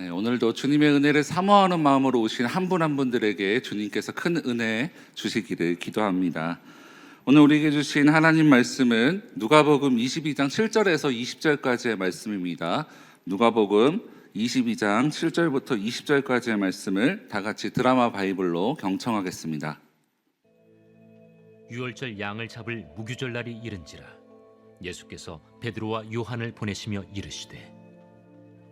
네, 오늘도 주님의 은혜를 사모하는 마음으로 오신 한 분 한 분들에게 주님께서 큰 은혜 주시기를 기도합니다. 오늘 우리에게 주신 하나님 말씀은 누가복음 22장 7절에서 20절까지의 말씀입니다. 누가복음 22장 7절부터 20절까지의 말씀을 다 같이 드라마 바이블로 경청하겠습니다. 유월절 양을 잡을 무교절 날이 이른지라 예수께서 베드로와 요한을 보내시며 이르시되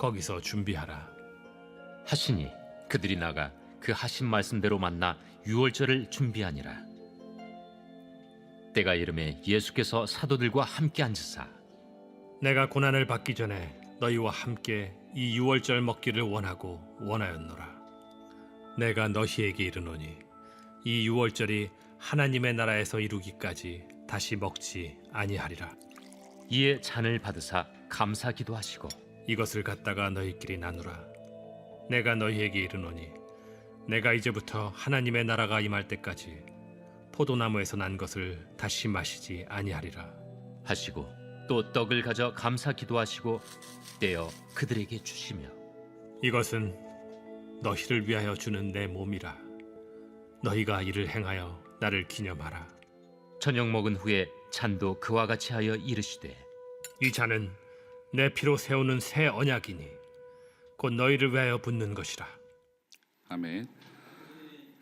거기서 준비하라. 하시니 그들이 나가 그 하신 말씀대로 만나 유월절을 준비하니라 때가 이름에 예수께서 사도들과 함께 앉으사 내가 고난을 받기 전에 너희와 함께 이 유월절 먹기를 원하고 원하였노라. 내가 너희에게 이르노니 이 유월절이 하나님의 나라에서 이루기까지 다시 먹지 아니하리라. 이에 잔을 받으사 감사기도 하시고 이것을 갖다가 너희끼리 나누라. 내가 너희에게 이르노니 내가 이제부터 하나님의 나라가 임할 때까지 포도나무에서 난 것을 다시 마시지 아니하리라. 하시고 또 떡을 가져 감사 기도 하시고 떼어 그들에게 주시며 이것은 너희를 위하여 주는 내 몸이라. 너희가 이를 행하여 나를 기념하라. 저녁 먹은 후에 잔도 그와 같이 하여 이르시되 이 잔은 내 피로 세우는 새 언약이니 곧 너희를 위하여 붓는 것이라. 아멘.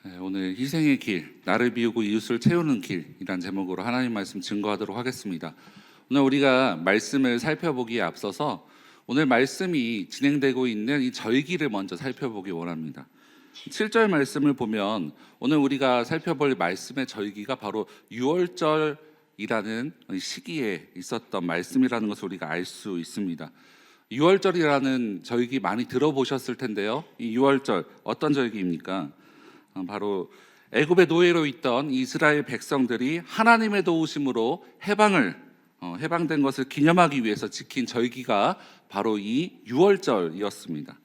네, 오늘 희생의 길, 나를 비우고 이웃을 채우는 길이란 제목으로 하나님 말씀 증거하도록 하겠습니다. 오늘 우리가 말씀을 살펴보기에 앞서서 오늘 말씀이 진행되고 있는 이 절기를 먼저 살펴보기 원합니다. 7절 말씀을 보면 오늘 우리가 살펴볼 말씀의 절기가 바로 6월절 이라는 시기에 있었던 말씀이라는 것을 우리가 알 수 있습니다. 6월절이라는 절기 많이 들어보셨을 텐데요. 이 6월절 어떤 절기입니까? 어, 바로 애굽의 노예로 있던 이스라엘 백성들이 하나님의 도우심으로 해방을 어, 해방된 것을 기념하기 위해서 지킨 절기가 바로 이 6월절이었습니다.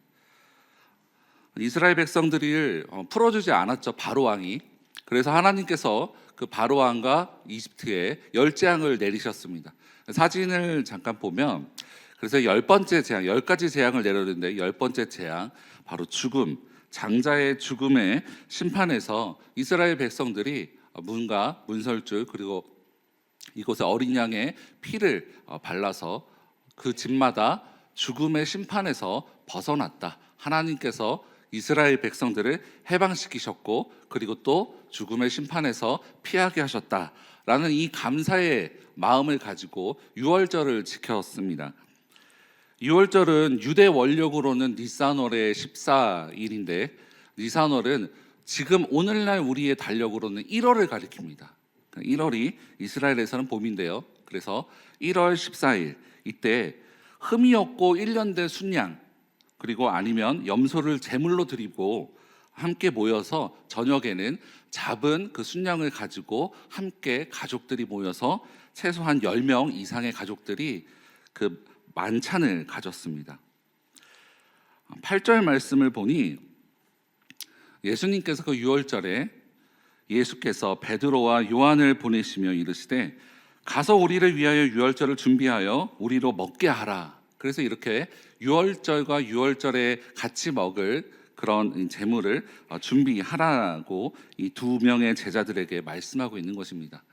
이스라엘 백성들을 어, 풀어주지 않았죠 바로 왕이. 그래서 하나님께서 그 바로 왕과 이집트에 열 재앙을 내리셨습니다. 사진을 잠깐 보면 그래서 열 번째 재앙, 열 가지 재앙을 내렸는데 열 번째 재앙 바로 죽음, 장자의 죽음의 심판에서 이스라엘 백성들이 문과 문설줄 그리고 이곳에 어린 양의 피를 어, 발라서 그 집마다 죽음의 심판에서 벗어났다. 하나님께서 이스라엘 백성들을 해방시키셨고 그리고 또 죽음의 심판에서 피하게 하셨다라는 이 감사의 마음을 가지고 유월절을 지켰습니다. 유월절은 유대 원력으로는 니산월의 14일인데 니산월은 지금 오늘날 우리의 달력으로는 1월을 가리킵니다. 1월이 이스라엘에서는 봄인데요. 그래서 1월 14일 이때 흠이 없고 1년 된 순양 그리고 아니면 염소를 제물로 드리고 함께 모여서 저녁에는 잡은 그 순양을 가지고 함께 가족들이 모여서 최소한 10명 이상의 가족들이 그 만찬을 가졌습니다. 8절 말씀을 보니 예수님께서 그 6월절에 예수께서 베드로와 요한을 보내시며 이르시되 가서 우리를 위하여 유월절을 준비하여 우리로 먹게 하라. 그래서 이렇게 유월절과 유월절에 같이 먹을 그런 재물을 어, 준비하라고 이 두 명의 제자들에게 말씀하고 있는 것입니다.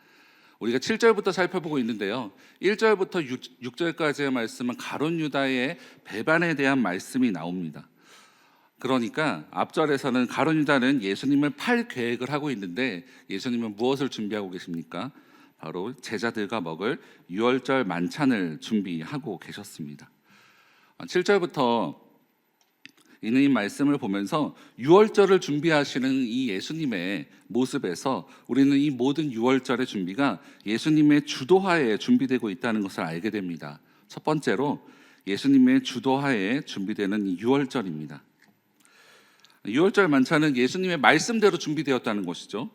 우리가 7절부터 살펴보고 있는데요. 1절부터 6, 절까지의 말씀은 가론 유다의 배반에 대한 말씀이 나옵니다. 그러니까 앞절에서는 가론 유다는 예수님을 팔 계획을 하고 있는데 예수님은 무엇을 준비하고 계십니까? 바로 제자들과 먹을 유월절 만찬을 준비하고 계셨습니다. 7절부터 있는 이 말씀을 보면서 유월절을 준비하시는 이 예수님의 모습에서 우리는 이 모든 유월절의 준비가 예수님의 주도하에 준비되고 있다는 것을 알게 됩니다. 첫 번째로 예수님의 주도하에 준비되는 이 유월절입니다. 유월절 만찬은 예수님의 말씀대로 준비되었다는 것이죠.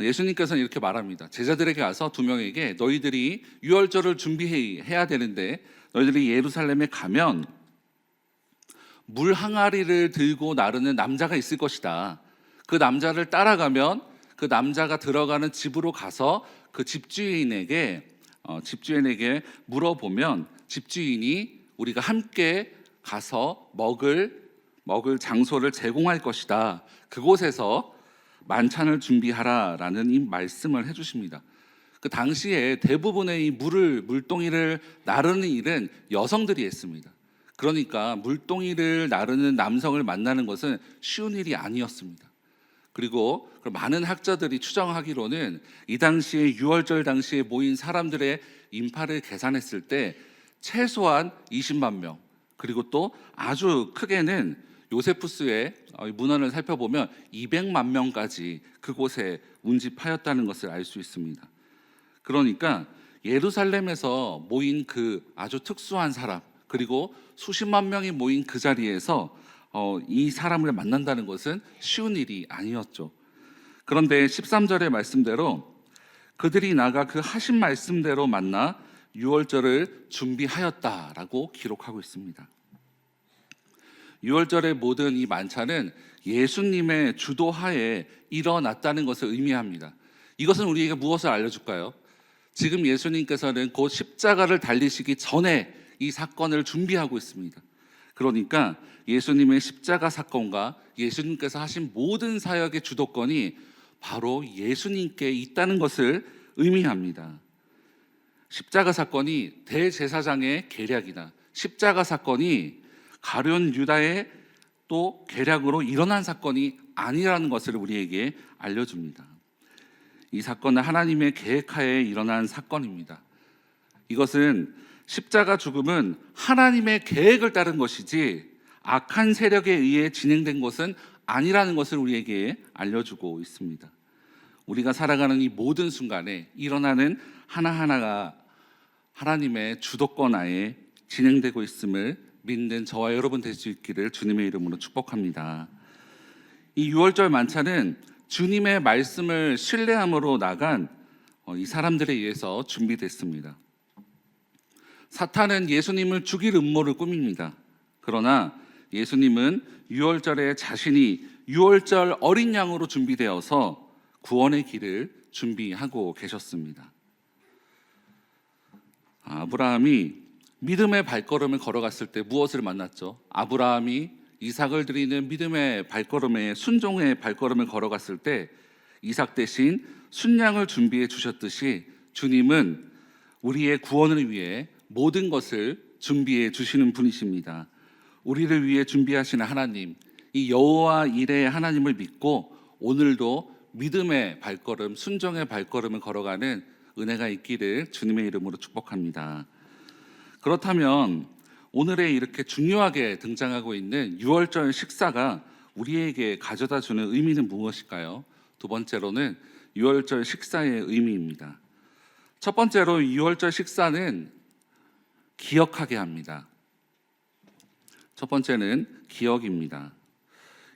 예수님께서는 이렇게 말합니다. 제자들에게 가서 두 명에게 너희들이 유월절을 준비해야 되는데 너희들이 예루살렘에 가면 물 항아리를 들고 나르는 남자가 있을 것이다. 그 남자를 따라가면 그 남자가 들어가는 집으로 가서 그 집주인에게 어, 집주인에게 물어보면 집주인이 우리가 함께 가서 먹을 먹을 장소를 제공할 것이다. 그곳에서 만찬을 준비하라라는 이 말씀을 해주십니다. 그 당시에 대부분의 이 물을 물동이를 나르는 일은 여성들이 했습니다. 그러니까 물동이를 나르는 남성을 만나는 것은 쉬운 일이 아니었습니다. 그리고 그 많은 학자들이 추정하기로는 이 당시에 유월절 당시에 모인 사람들의 인파를 계산했을 때 최소한 20만 명 그리고 또 아주 크게는 요세푸스의 어, 문헌을 살펴보면 200만 명까지 그곳에 운집하였다는 것을 알 수 있습니다. 그러니까 예루살렘에서 모인 그 아주 특수한 사람 그리고 수십만 명이 모인 그 자리에서 어, 이 사람을 만난다는 것은 쉬운 일이 아니었죠. 그런데 13절의 말씀대로 그들이 나가 그 하신 말씀대로 만나 유월절을 준비하였다라고 기록하고 있습니다. 유월절의 모든 이 만찬은 예수님의 주도하에 일어났다는 것을 의미합니다. 이것은 우리에게 무엇을 알려줄까요? 지금 예수님께서는 곧 십자가를 달리시기 전에 이 사건을 준비하고 있습니다. 그러니까 예수님의 십자가 사건과 예수님께서 하신 모든 사역의 주도권이 바로 예수님께 있다는 것을 의미합니다. 십자가 사건이 대제사장의 계략이다. 십자가 사건이 가룟 유다의 또 계략으로 일어난 사건이 아니라는 것을 우리에게 알려줍니다. 이 사건은 하나님의 계획하에 일어난 사건입니다. 이것은 십자가 죽음은 하나님의 계획을 따른 것이지 악한 세력에 의해 진행된 것은 아니라는 것을 우리에게 알려주고 있습니다. 우리가 살아가는 이 모든 순간에 일어나는 하나하나가 하나님의 주도권 하에 진행되고 있음을 믿는 저와 여러분 될 수 있기를 주님의 이름으로 축복합니다. 이 6월절 만찬은 주님의 말씀을 신뢰함으로 나간 어, 이 사람들에 의해서 준비됐습니다. 사탄은 예수님을 죽일 음모를 꾸밉니다. 그러나 예수님은 6월절에 자신이 6월절 어린 양으로 준비되어서 구원의 길을 준비하고 계셨습니다. 아브라함이 믿음의 발걸음을 걸어갔을 때 무엇을 만났죠? 아브라함이 이삭을 드리는 믿음의 발걸음에 순종의 발걸음을 걸어갔을 때 이삭 대신 순양을 준비해 주셨듯이 주님은 우리의 구원을 위해 모든 것을 준비해 주시는 분이십니다. 우리를 위해 준비하시는 하나님, 이 여호와 일의 하나님을 믿고 오늘도 믿음의 발걸음, 순종의 발걸음을 걸어가는 은혜가 있기를 주님의 이름으로 축복합니다. 그렇다면 오늘의 이렇게 중요하게 등장하고 있는 6월절 식사가 우리에게 가져다 주는 의미는 무엇일까요? 두 번째로는 6월절 식사의 의미입니다. 첫 번째로 6월절 식사는 기억하게 합니다. 첫 번째는 기억입니다.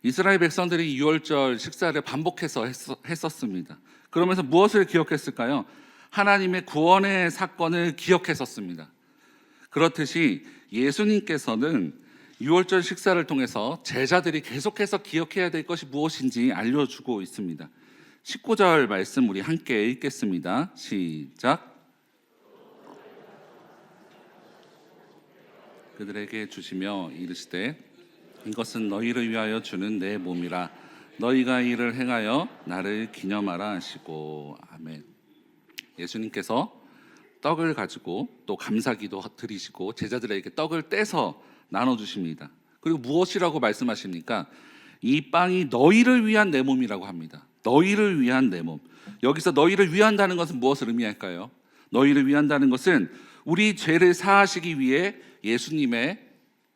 이스라엘 백성들이 6월절 식사를 반복해서 했었습니다. 그러면서 무엇을 기억했을까요? 하나님의 구원의 사건을 기억했었습니다. 그렇듯이 예수님께서는 6월절 식사를 통해서 제자들이 계속해서 기억해야 될 것이 무엇인지 알려주고 있습니다. 19절 말씀 우리 함께 읽겠습니다. 시작. 그들에게 주시며 이르시되 이것은 너희를 위하여 주는 내 몸이라 너희가 이를 행하여 나를 기념하라 하시고 아멘. 예수님께서 떡을 가지고 또 감사기도 드리시고 제자들에게 떡을 떼서 나눠 주십니다. 그리고 무엇이라고 말씀하십니까? 이 빵이 너희를 위한 내 몸이라고 합니다. 너희를 위한 내 몸. 여기서 너희를 위한다는 것은 무엇을 의미할까요? 너희를 위한다는 것은 우리 죄를 사하시기 위해 예수님의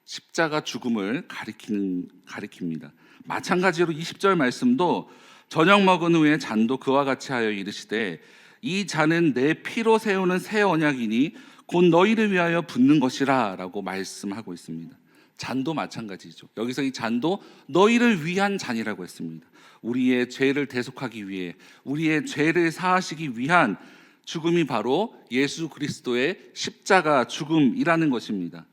십자가 죽음을 가리키는 가리킵니다. 마찬가지로 20절 말씀도 저녁 먹은 후에 잔도 그와 같이 하여 이르시되 이 잔은 내 피로 세우는 새 언약이니 곧 너희를 위하여 붓는 것이라라고 말씀하고 있습니다. 잔도 마찬가지죠. 여기서 이 잔도 너희를 위한 잔이라고 했습니다. 우리의 죄를 대속하기 위해 우리의 죄를 사하시기 위한 죽음이 바로 예수 그리스도의 십자가 죽음이라는 것입니다.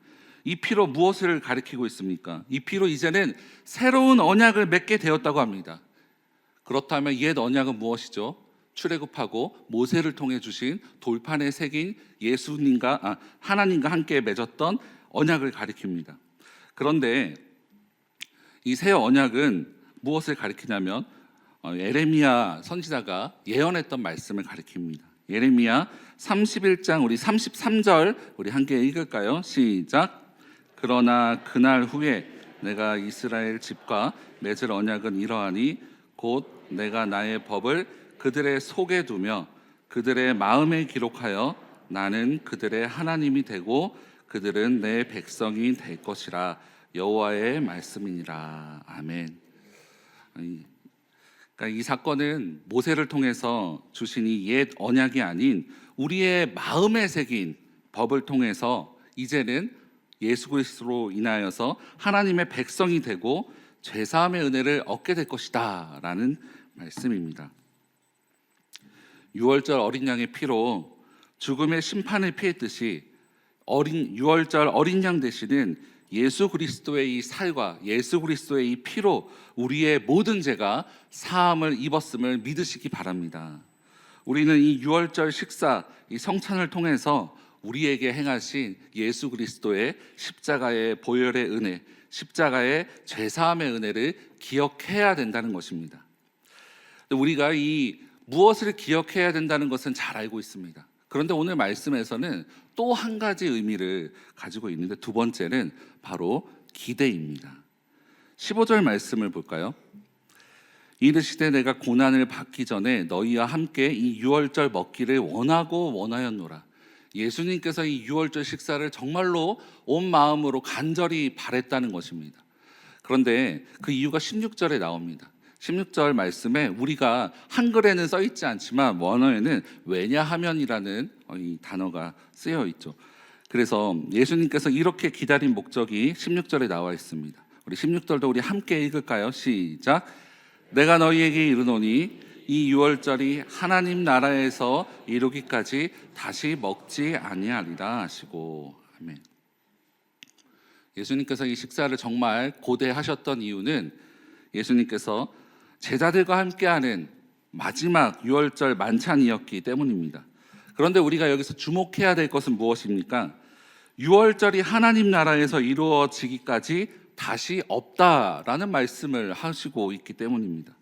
이 피로 무엇을 가리키고 있습니까? 이 피로 이제는 새로운 언약을 맺게 되었다고 합니다. 그렇다면 옛 언약은 무엇이죠? 출애굽하고 모세를 통해 주신 돌판에 새긴 예수님과 아, 하나님과 함께 맺었던 언약을 가리킵니다. 그런데 이 새 언약은 무엇을 가리키냐면 어, 에레미야 선지자가 예언했던 말씀을 가리킵니다. 예레미야 31장 우리 33절 우리 함께 읽을까요? 시작. 그러나 그날 후에 내가 이스라엘 집과 맺을 언약은 이러하니 곧 내가 나의 법을 그들의 속에 두며 그들의 마음에 기록하여 나는 그들의 하나님이 되고 그들은 내 백성이 될 것이라 여호와의 말씀이니라 아멘. 이- 그러니까 이 사건은 모세를 통해서 주신 이옛 언약이 아닌 우리의 마음에 새긴 법을 통해서 이제는 예수 그리스도로 인하여서 하나님의 백성이 되고 죄 사함의 은혜를 얻게 될 것이다라는 말씀입니다. 6월절 어린 양의 피로 죽음의 심판을 피했듯이 어린 6월절 어린 양 대신은 예수 그리스도의 이 살과 예수 그리스도의 이 피로 우리의 모든 죄가 사함을 입었음을 믿으시기 바랍니다. 우리는 이 6월절 식사 이 성찬을 통해서 우리에게 행하신 예수 그리스도의 십자가의 보혈의 은혜, 십자가의 죄 사함의 은혜를 기억해야 된다는 것입니다. 우리가 이 무엇을 기억해야 된다는 것은 잘 알고 있습니다. 그런데 오늘 말씀에서는 또 한 가지 의미를 가지고 있는데 두 번째는 바로 기대입니다. 15절 말씀을 볼까요? 이르시되 내가 고난을 받기 전에 너희와 함께 이 유월절 먹기를 원하고 원하였노라. 예수님께서 이 유월절 식사를 정말로 온 마음으로 간절히 바랬다는 것입니다. 그런데 그 이유가 16절에 나옵니다. 16절 말씀에 우리가 한글에는 써 있지 않지만 원어에는 왜냐하면이라는 이 단어가 쓰여 있죠. 그래서 예수님께서 이렇게 기다린 목적이 16절에 나와 있습니다. 우리 16절도 우리 함께 읽을까요? 시작. 내가 너희에게 이르노니 이 유월절이 하나님 나라에서 이루기까지 다시 먹지 아니하리라 하시고 아멘. 예수님께서 이 식사를 정말 고대하셨던 이유는 예수님께서 제자들과 함께하는 마지막 유월절 만찬이었기 때문입니다. 그런데 우리가 여기서 주목해야 될 것은 무엇입니까? 유월절이 하나님 나라에서 이루어지기까지 다시 없다라는 말씀을 하시고 있기 때문입니다.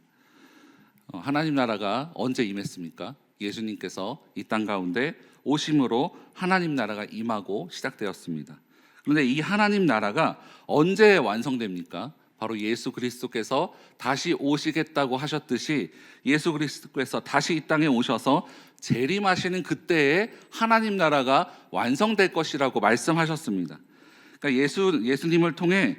어, 하나님 나라가 언제 임했습니까? 예수님께서 이 땅 가운데 오심으로 하나님 나라가 임하고 시작되었습니다. 그런데 이 하나님 나라가 언제 완성됩니까? 바로 예수 그리스도께서 다시 오시겠다고 하셨듯이 예수 그리스도께서 다시 이 땅에 오셔서 재림하시는 그때에 하나님 나라가 완성될 것이라고 말씀하셨습니다. 그러니까 예수 예수님을 통해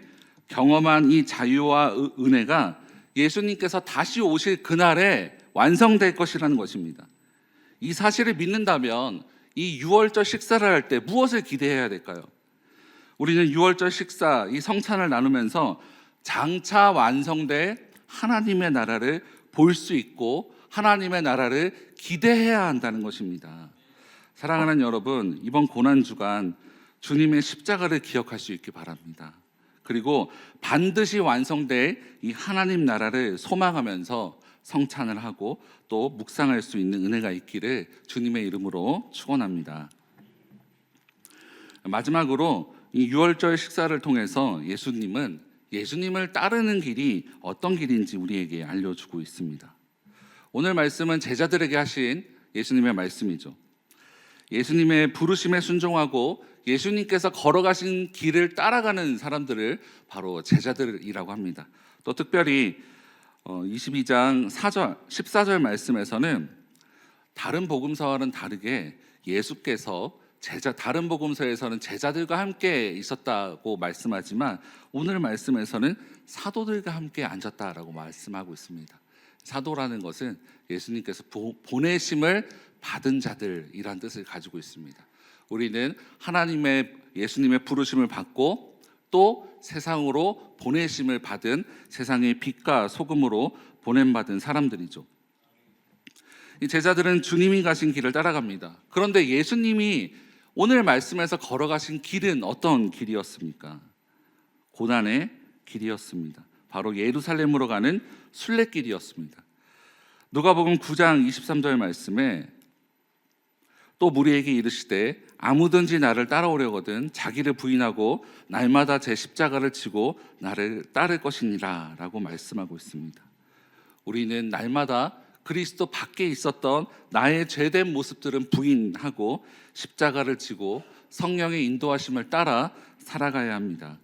경험한 이 자유와 은- 은혜가 예수님께서 다시 오실 그날에 완성될 것이라는 것입니다. 이 사실을 믿는다면 이 6월절 식사를 할 때 무엇을 기대해야 될까요? 우리는 6월절 식사, 이 성찬을 나누면서 장차 완성될 하나님의 나라를 볼 수 있고 하나님의 나라를 기대해야 한다는 것입니다. 사랑하는 여러분, 이번 고난 주간 주님의 십자가를 기억할 수 있기 바랍니다. 그리고 반드시 완성될 이 하나님 나라를 소망하면서 성찬을 하고 또 묵상할 수 있는 은혜가 있기를 주님의 이름으로 축원합니다. 마지막으로 이 6월절 식사를 통해서 예수님은 예수님을 따르는 길이 어떤 길인지 우리에게 알려주고 있습니다. 오늘 말씀은 제자들에게 하신 예수님의 말씀이죠. 예수님의 부르심에 순종하고 예수님께서 걸어가신 길을 따라가는 사람들을 바로 제자들이라고 합니다. 또 특별히 22장 4절, 14절 말씀에서는 다른 복음서와는 다르게 예수께서 제자 다른 복음서에서는 제자들과 함께 있었다고 말씀하지만 오늘 말씀에서는 사도들과 함께 앉았다라고 말씀하고 있습니다. 사도라는 것은 예수님께서 보- 보내심을 받은 자들이란 뜻을 가지고 있습니다. 우리는 하나님의 예수님의 부르심을 받고 또 세상으로 보내심을 받은 세상의 빛과 소금으로 보냄받은 사람들이죠. 이 제자들은 주님이 가신 길을 따라갑니다. 그런데 예수님이 오늘 말씀에서 걸어가신 길은 어떤 길이었습니까? 고난의 길이었습니다. 바로 예루살렘으로 가는 순례길이었습니다. 누가복음 9장 23절 말씀에 또 무리에게 이르시되 아무든지 나를 따라오려거든 자기를 부인하고 날마다 제 십자가를 지고 나를 따를 것이니라라고 말씀하고 있습니다. 우리는 날마다 그리스도 밖에 있었던 나의 죄된 모습들은 부인하고 십자가를 지고 성령의 인도하심을 따라 살아가야 합니다.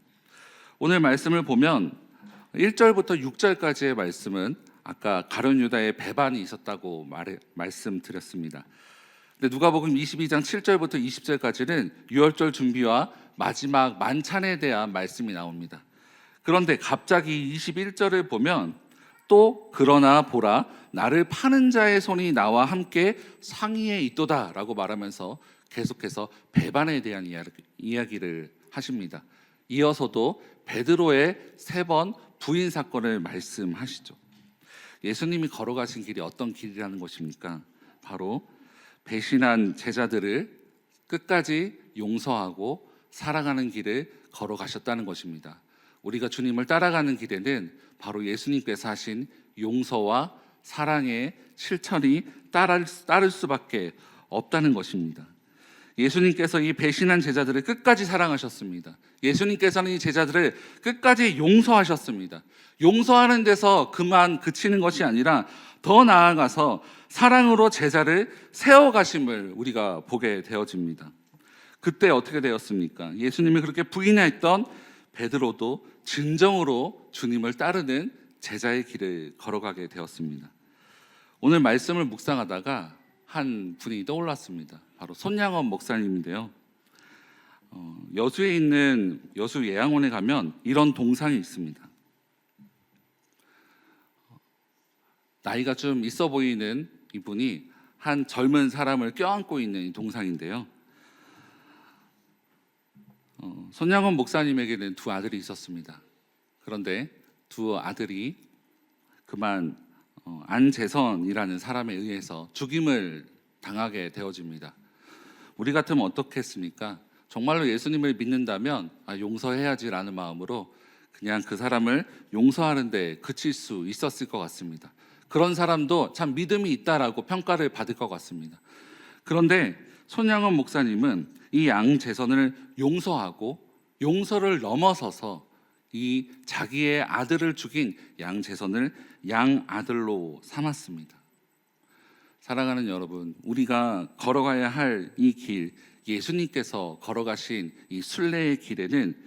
오늘 말씀을 보면 1절부터 6절까지의 말씀은 아까 가룟 유다의 배반이 있었다고 말 말씀드렸습니다. 근데 누가복음 22장 7절부터 20절까지는 유월절 준비와 마지막 만찬에 대한 말씀이 나옵니다. 그런데 갑자기 21절을 보면 또 그러나 보라 나를 파는 자의 손이 나와 함께 상의에 있도다라고 말하면서 계속해서 배반에 대한 이야기- 이야기를 하십니다. 이어서도 베드로의 세 번 부인 사건을 말씀하시죠. 예수님이 걸어가신 길이 어떤 길이라는 것입니까? 바로 배신한 제자들을 끝까지 용서하고 사랑하는 길을 걸어가셨다는 것입니다. 우리가 주님을 따라가는 길에는 바로 예수님께서 하신 용서와 사랑의 실천이 따를, 따를 수밖에 없다는 것입니다. 예수님께서 이 배신한 제자들을 끝까지 사랑하셨습니다. 예수님께서는 이 제자들을 끝까지 용서하셨습니다. 용서하는 데서 그만 그치는 것이 아니라 더 나아가서 사랑으로 제자를 세워가심을 우리가 보게 되어집니다. 그때 어떻게 되었습니까? 예수님이 그렇게 부인했던 베드로도 진정으로 주님을 따르는 제자의 길을 걸어가게 되었습니다. 오늘 말씀을 묵상하다가 한 분이 떠올랐습니다. 바로 손양원 목사님인데요. 어, 여수에 있는 여수 예양원에 가면 이런 동상이 있습니다. 나이가 좀 있어 보이는 이분이 한 젊은 사람을 껴안고 있는 이 동상인데요. 어, 손양원 목사님에게는 두 아들이 있었습니다. 그런데 두 아들이 그만 어, 안재선이라는 사람에 의해서 죽임을 당하게 되어집니다. 우리 같으면 어떻겠습니까? 정말로 예수님을 믿는다면 아, 용서해야지라는 마음으로 그냥 그 사람을 용서하는데 그칠 수 있었을 것 같습니다. 그런 사람도 참 믿음이 있다라고 평가를 받을 것 같습니다. 그런데 손양원 목사님은 이 양재선을 용서하고 용서를 넘어서서 이 자기의 아들을 죽인 양재선을 양아들로 삼았습니다. 사랑하는 여러분, 우리가 걸어가야 할 이 길, 예수님께서 걸어가신 이 순례의 길에는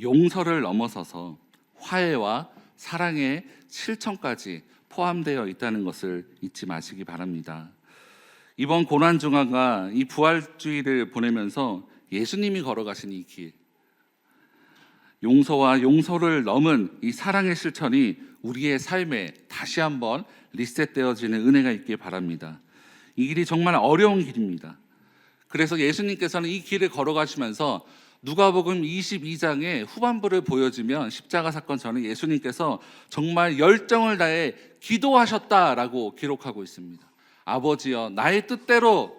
용서를 넘어서서 화해와 사랑의 실천까지 포함되어 있다는 것을 잊지 마시기 바랍니다. 이번 고난 중화가 이 부활주의를 보내면서 예수님이 걸어가신 이 길, 용서와 용서를 넘은 이 사랑의 실천이 우리의 삶에 다시 한번 리셋되어지는 은혜가 있길 바랍니다. 이 길이 정말 어려운 길입니다. 그래서 예수님께서는 이 길을 걸어가시면서 누가복음 22장의 후반부를 보여주면 십자가 사건 전에 예수님께서 정말 열정을 다해 기도하셨다라고 기록하고 있습니다. 아버지여 나의 뜻대로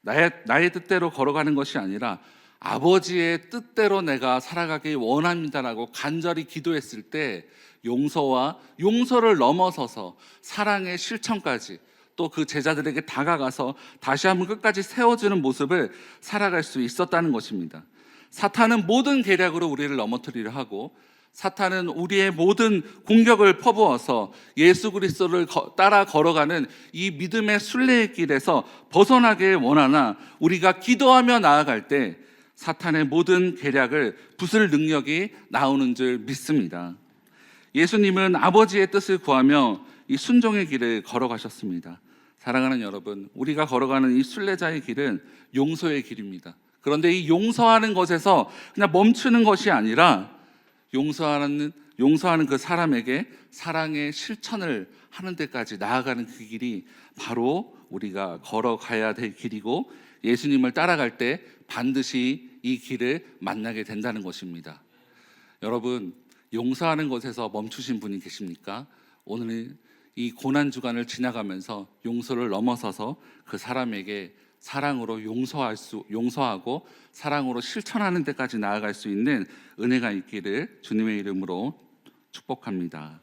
나의 나의 뜻대로 걸어가는 것이 아니라 아버지의 뜻대로 내가 살아가길 원합니다라고 간절히 기도했을 때 용서와 용서를 넘어서서 사랑의 실천까지 또 그 제자들에게 다가가서 다시 한번 끝까지 세워주는 모습을 살아갈 수 있었다는 것입니다. 사탄은 모든 계략으로 우리를 넘어뜨리려 하고 사탄은 우리의 모든 공격을 퍼부어서 예수 그리스도를 거- 따라 걸어가는 이 믿음의 순례의 길에서 벗어나길 원하나 우리가 기도하며 나아갈 때 사탄의 모든 계략을 부술 능력이 나오는 줄 믿습니다. 예수님은 아버지의 뜻을 구하며 이 순종의 길을 걸어가셨습니다. 사랑하는 여러분, 우리가 걸어가는 이 순례자의 길은 용서의 길입니다. 그런데 이 용서하는 것에서 그냥 멈추는 것이 아니라 용서하는 용서하는 그 사람에게 사랑의 실천을 하는 데까지 나아가는 그 길이 바로 우리가 걸어가야 될 길이고 예수님을 따라갈 때 반드시 이 길을 만나게 된다는 것입니다. 여러분, 용서하는 것에서 멈추신 분이 계십니까? 오늘 이 고난 주간을 지나가면서 용서를 넘어서서 그 사람에게 사랑으로 용서할 수 용서하고 사랑으로 실천하는 데까지 나아갈 수 있는 은혜가 있기를 주님의 이름으로 축복합니다.